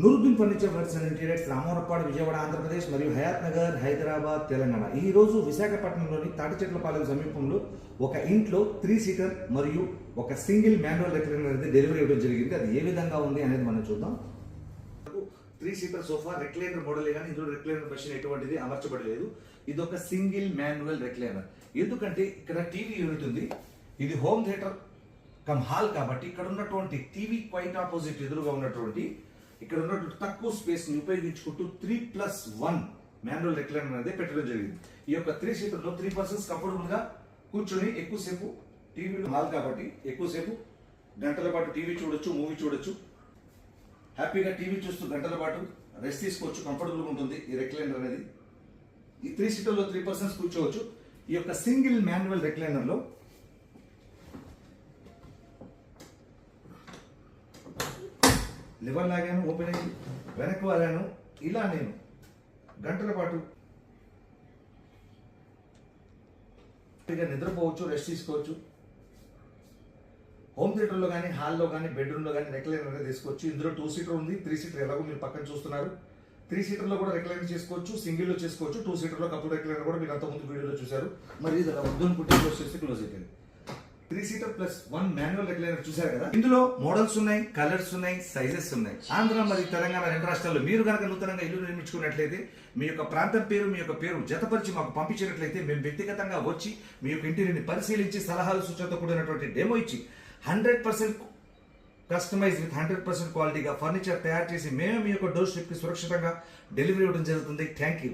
Nooruddin furniture works and interiors Ramavarappadu Vijayawada Andhra Pradesh మరియు హయాత్ నగర్ హైదరాబాద్ తెలంగాణ. ఈ రోజు విశాఖపట్నంలోని తాటిచెట్లపాలెం సమీపంలో ఒక ఇంట్లో త్రీ సీటర్ మరియు ఒక సింగిల్ మాన్యువల్ రెక్లైనర్ అనేది డెలివరీ ఇవ్వడం జరిగింది. అది ఏ విధంగా ఉంది అనేది మనం చూద్దాం. Three seater sofa recliner model కానీ ఇందులో రెక్లైనర్ మెషిన్ ఎటువంటిది అమర్చబడలేదు. ఇది ఒక సింగిల్ మాన్యువల్ రెక్లైనర్ ఎందుకంటే ఇక్కడ టీవీ యూనిట్ ఉంది. ఇది హోమ్ థియేటర్ కమ్ హాల్ కాబట్టి ఇక్కడ ఉన్నటువంటి టీవీ క్వైట్ ఆపోజిట్ ఎదురుగా ఉన్నటువంటి ఇక్కడ ఉన్నటువంటి తక్కువ స్పేస్ని ఉపయోగించుకుంటూ three plus one manual recline అనేది పెట్టడం జరిగింది. ఈ యొక్క త్రీ సీటర్లో త్రీ పర్సన్స్ కంఫర్టబుల్గా కూర్చొని ఎక్కువసేపు టీవీలో హాల్ కాబట్టి ఎక్కువసేపు గంటల పాటు టీవీ చూడొచ్చు మూవీ చూడొచ్చు. హ్యాపీగా టీవీ చూస్తూ గంటల పాటు రెస్ట్ తీసుకోవచ్చు కంఫర్టబుల్గా ఉంటుంది ఈ రెక్లైనర్ అనేది. ఈ త్రీ సీటర్లో త్రీ పర్సన్స్ కూర్చోవచ్చు. ఈ యొక్క సింగిల్ మాన్యువల్ రెక్లైనర్లో లివర్ లాగాను ఓపెన్ అయ్యి వెనక్కి వాగాను ఇలా నేను గంటల పాటు నిద్రపోవచ్చు రెస్ట్ తీసుకోవచ్చు. హోమ్ థియేటర్లో కానీ హాల్లో కానీ బెడ్రూమ్లో కానీ రెక్లైనర్ అనేది తీసుకోవచ్చు ఇందులో టూ సీటర్ ఉంది త్రీ సీటర్ ఎలాగో మీరు పక్కన చూస్తున్నారు. త్రీ సీటర్లో కూడా రెక్లైనర్ చేసుకోవచ్చు సింగిల్లో చేసుకోవచ్చు టూ సీటర్లో కపుల్ రెక్లైనర్ కూడా మీరు అంతకుముందు వీడియోలో చూశారు. మరి ఇది అలా వద్దు అనుకుంటే క్లోజ్ చేస్తే క్లోజ్ అయిపోయింది. Three seater plus one manual regulator చూశారు కదా? ఇందులో మోడల్స్ ఉన్నాయి కలర్స్ ఉన్నాయి సైజెస్ ఉన్నాయి. ఆంధ్ర మరియు తెలంగాణ రెండు రాష్ట్రాల్లో మీరు కనుక నూతనంగా ఇల్లు నిర్మించుకున్నట్లయితే మీ యొక్క ప్రాంతం పేరు మీ యొక్క పేరు జతపరిచి మాకు పంపించినట్లయితే మేము వ్యక్తిగతంగా వచ్చి మీ యొక్క ఇంటిని పరిశీలించి సలహాలు సూచనతో కూడినటువంటి డెమో ఇచ్చి hundred percent customise with hundred percent క్వాలిటీగా ఫర్నిచర్ తయారు చేసి మేము మీ యొక్క డోర్ స్టెప్కి సురక్షితంగా డెలివరీ ఇవ్వడం జరుగుతుంది. Thank you